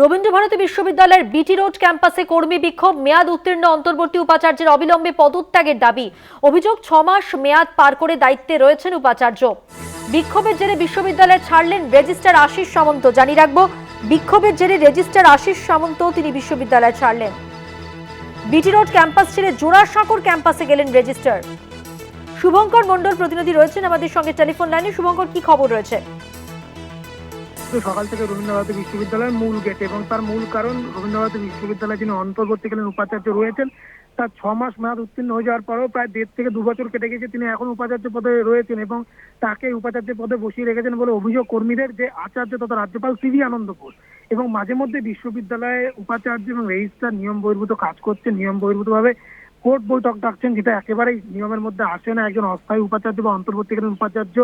রবীন্দ্রভারতী বিশ্ববিদ্যালয়ের BT road ক্যাম্পাসে কর্মী বিক্ষোভ, মেয়াদ উত্তীর্ণ অন্তর্বর্তী উপাচার্যের অবিলম্বে পদত্যাগের দাবি। অভিযোগ, ছ মাস মেয়াদ পার করে দায়িত্বে রয়েছেন উপাচার্য। বিক্ষোভের জেরে বিশ্ববিদ্যালয় ছাড়লেন রেজিস্ট্রার আশিস সামন্ত। জানিয়ে রাখব, বিক্ষোভের জেরে রেজিস্ট্রার আশিস সামন্ত তিনি বিশ্ববিদ্যালয় ছাড়লেন। বিটি রোড ক্যাম্পাস ছেড়ে জোড়াসাঁকোর ক্যাম্পাসে গেলেন রেজিস্ট্রার শুভঙ্কর মণ্ডল প্রতিনিধি রয়েছেন আমাদের সঙ্গে টেলিফোন লাইনে। শুভঙ্কর, কি খবর রয়েছে? সকাল থেকে রবীন্দ্রভারতী বিশ্ববিদ্যালয়ের মূল গেট এবং তার মূল কারণ রবীন্দ্রভারতী বিশ্ববিদ্যালয়ে যিনি অন্তর্বর্তীকালীন উপাচার্য রয়েছেন, তার ছ মাস মেয়াদ উত্তীর্ণ হয়ে যাওয়ার পরেও প্রায় দেড় থেকে দু বছর কেটে গেছে তিনি এখন উপাচার্য পদে রয়েছেন এবং তাকে উপাচার্য পদে বসিয়ে রেখেছেন বলে অভিযোগ কর্মীদের যে আচার্য তথা রাজ্যপাল সিভি আনন্দ ঘোষ। এবং মাঝে মধ্যে বিশ্ববিদ্যালয়ে উপাচার্য এবং রেজিস্ট্রার নিয়ম বহির্ভূত কাজ করছে, নিয়ম বহির্ভূতভাবে কোর্ট বৈঠক ডাকছেন, যেটা একেবারেই নিয়মের মধ্যে আসে না। একজন অস্থায়ী উপাচার্য বা অন্তর্বর্তীকালীন উপাচার্য,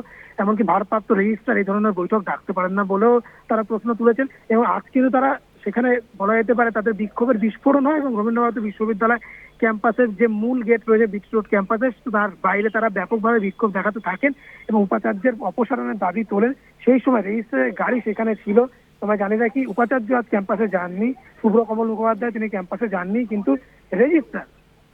এমনকি ভারপ্রাপ্ত রেজিস্ট্রার এই ধরনের বৈঠক ডাকতে পারেন না বলেও তারা প্রশ্ন তুলেছেন। এবং আজ কিন্তু তারা সেখানে বলা যেতে পারে তাদের বিক্ষোভের বিস্ফোরণ হয় এবং রবীন্দ্রভারতী বিশ্ববিদ্যালয় ক্যাম্পাসের যে মূল গেট রয়েছে বিট রোড ক্যাম্পাসে, তার বাইরে তারা ব্যাপকভাবে বিক্ষোভ দেখাতে থাকেন এবং উপাচার্যের অপসারণের দাবি তোলেন। সেই সময় রেজিস্ট্রারের গাড়ি সেখানে ছিল। তোমরা জানি রাখি উপাচার্য আজ ক্যাম্পাসে যাননি। শুভ্র কমল মুখোপাধ্যায় তিনি ক্যাম্পাসে যাননি, কিন্তু রেজিস্ট্রার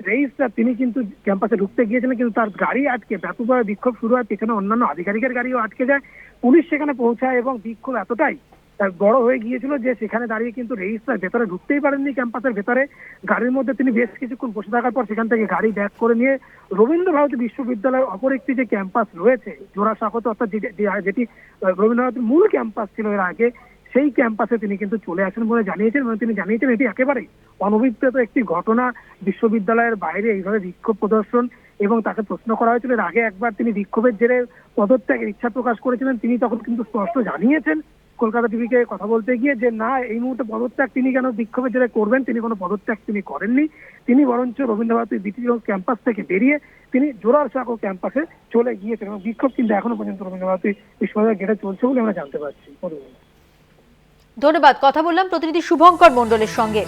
রেজিস্ট্রার তিনি কিন্তু ক্যাম্পাসে ঢুকতে গিয়েছিলেন, কিন্তু তার গাড়ি আটকে, ব্যাপকভাবে বিক্ষোভ শুরু হয়। পেছনে অন্যান্য আধিকারিকের গাড়িও আটকে যায়। পুলিশ সেখানে পৌঁছায় এবং বিক্ষোভ এতটাই বড় হয়ে গিয়েছিল যে সেখানে দাঁড়িয়ে কিন্তু রেজিস্ট্রার ভেতরে ঢুকতেই পারেননি ক্যাম্পাসের ভেতরে। গাড়ির মধ্যে তিনি বেশ কিছুক্ষণ বসে থাকার পর সেখান থেকে গাড়ি ব্যাক করে নিয়ে রবীন্দ্র ভারতী বিশ্ববিদ্যালয়ের অপর একটি যে ক্যাম্পাস রয়েছে, জোড়া জোড়াসাঁকোতে অর্থাৎ যেটি- যে- রবীন্দ্র ভারতীর মূল ক্যাম্পাস ছিল এর আগে সেই ক্যাম্পাসে তিনি কিন্তু চলে আসেন বলে জানিয়েছেন এবং তিনি জানিয়েছেন এটি একেবারেই অনভিপ্রেত একটি ঘটনা। বিশ্ববিদ্যালয়ের বাইরে এইভাবে বিক্ষোভ প্রদর্শন এবং তাকে প্রশ্ন করা হয়েছিল। এর আগে একবার তিনি বিক্ষোভের জেরে পদত্যাগের ইচ্ছা প্রকাশ করেছিলেন। তিনি তখন কিন্তু স্পষ্ট জানিয়েছেন কলকাতা টিভিকে কথা বলতে গিয়ে যে, না, এই মুহূর্তে পদত্যাগ তিনি কেন বিক্ষোভের জেরে করবেন? তিনি কোনো পদত্যাগ তিনি করেননি। তিনি বরঞ্চ রবীন্দ্রভারতী দ্বিতীয় ক্যাম্পাস থেকে বেরিয়ে তিনি জোরার জোরারসাঁকো ক্যাম্পাসে চলে গিয়েছেন এবং বিক্ষোভ কিন্তু এখনও পর্যন্ত রবীন্দ্রভারতী বিশ্ববিদ্যালয় গেটে চলছে বলে আমরা জানতে পারছি। ধন্যবাদ। কথা বললাম প্রতিনিধি শুভঙ্কর মণ্ডলের সঙ্গে।